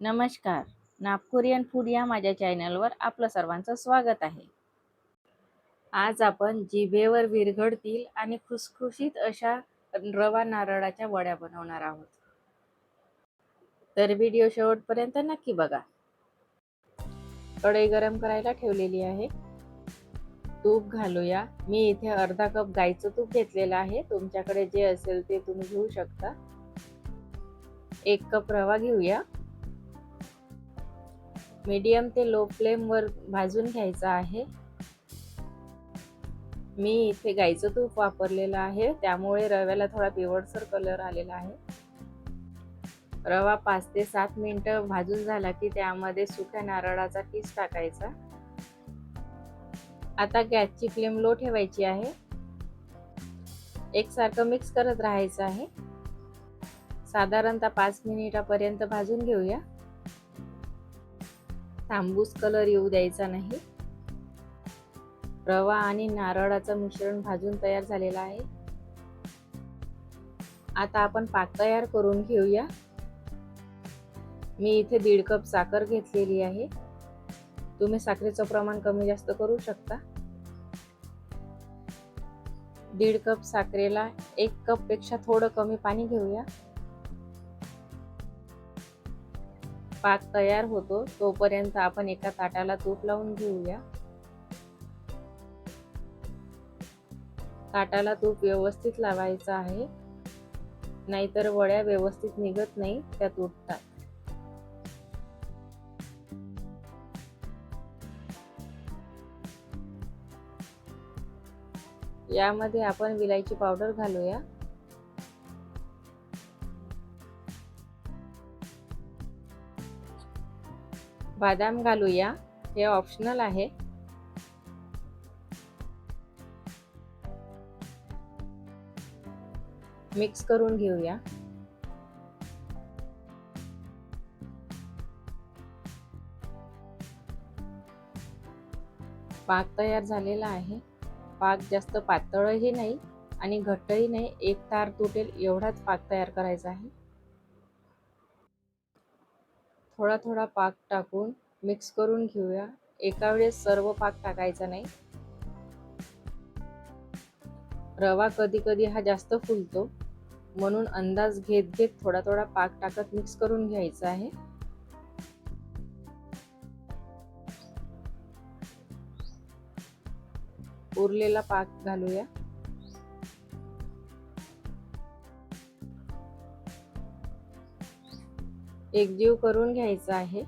नमस्कार. नागपुरियन फूड या माझ्या चॅनलवर आपलं सर्वांचं स्वागत आहे. आज आपण जिभेवर विरघडतील आणि खुसखुशीत अशा रवा नारळाच्या वड्या बनवणार आहोत. तर व्हिडिओ शेवटपर्यंत नक्की बघा. कढई गरम करायला ठेवलेली आहे. तूप घालूया. मी इथे अर्धा कप गाईचं तूप घेतलेलं आहे. तुमच्याकडे जे असेल ते तुम्ही घेऊ शकता. एक कप रवा घेऊया. मीडियम ते लो फ्लेमवर भाजून घ्यायचा आहे. मी इथे गाईचं तूप वापरलेलं आहे. त्यामुळे रव्याला थोडा पिवळसर कलर आलेला आहे. रवा पाच ते सात मिनटं भाजून झाला की त्यामध्ये सुक्या नारळाचा किस टाकायचा. आता गॅसची फ्लेम लो ठेवायची आहे. एकसारखं मिक्स करत राहायचं आहे. साधारणतः पाच मिनिटापर्यंत भाजून घेऊया. तांबूस कलर येऊ द्यायचा नाही. रवा आणि नारळाचं मिश्रण भाजून तयार झालेलं आहे. आता आपण पाक तयार करून घेऊया. मी इथे दीड कप साखर घेतलेली आहे. तुम्ही साखरेचं प्रमाण कमी जास्त करू शकता. दीड कप साखरेला एक कपपेक्षा थोडं कमी पाणी घेऊया. पाक तयार होतो तोपर्यंत आपण एका ताटाला तूप लावून घेऊया. ताटाला तूप व्यवस्थित लावायचं आहे. नाहीतर वड्या व्यवस्थित निघत नाही त्या तुटतात. यामध्ये आपण विलायची पावडर घालूया. बदाम घालूया. हे ऑप्शनल आहे. मिक्स करून घेऊया. पाक तयार झालेला आहे. पाक जास्त पातळही नाही आणि घट्टही नाही. एक तार तुटेल एवढाच पाक तयार करायचा आहे. थोडा थोडा पाक टाकून मिक्स करून घेऊया. एका वेळेस सर्व पाक टाकायचा नाही. रवा कधी कधी हा जास्त फुलतो. म्हणून अंदाज घेत घेत थोडा थोडा पाक टाकत मिक्स करून घ्यायचा आहे. उरलेला पाक घालूया. एकजीव करून घ्यायचा आहे.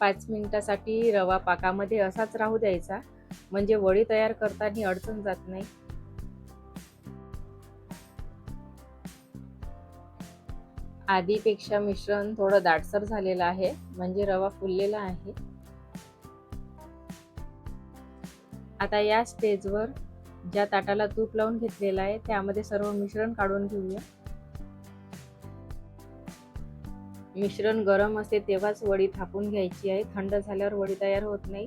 पाच मिनिटासाठी रवा पाकामध्ये असाच राहू द्यायचा. म्हणजे वडी तयार करताना अडचण जात नाही. आधीपेक्षा मिश्रण थोडं दाटसर झालेलं आहे. म्हणजे रवा फुललेला आहे. आता या स्टेजवर ज्या ताटाला तूप लावून घेतलेलं आहे त्यामध्ये सर्व मिश्रण काढून घेऊया. मिश्रण गरम असते तेव्हाच वडी थापून घ्यायची आहे. थंड झाल्यावर वडी तयार होत नाही.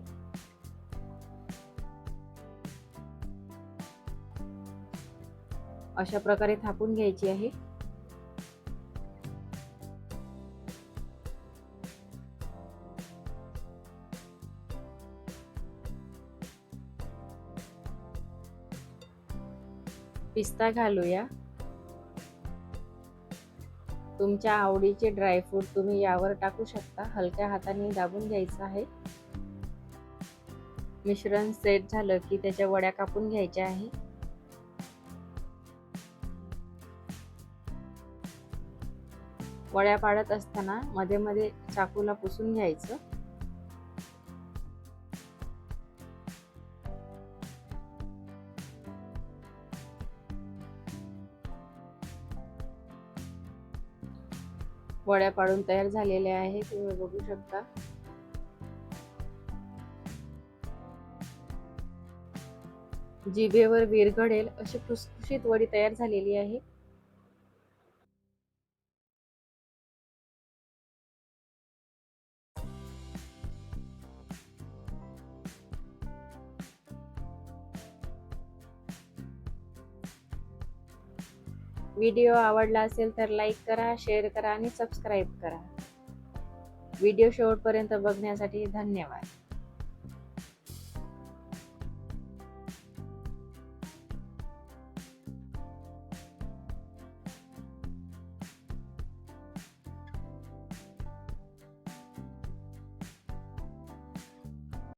अशा प्रकारे थापून घ्यायची आहे. पिस्ता घालूया. तुमच्या आवडीचे ड्रायफ्रूट तुम्ही यावर टाकू शकता. हलक्या हाताने दाबून घ्यायचं आहे. मिश्रण सेट झालं की त्याच्या वड्या कापून घ्यायच्या आहे. वड्या पाडत असताना मध्ये मध्ये चाकूला पुसून घ्यायचं. वड्या पाडून तयार झालेल्या आहे तुम्ही बघू शकता. जिभेवर विरघडेल अशी खुसखुशीत वडी तयार झालेली आहे. व्हिडिओ आवडला असेल तर लाईक करा शेअर करा आणि सबस्क्राईब करा. व्हिडिओ शेवटपर्यंत बघण्यासाठी धन्यवाद.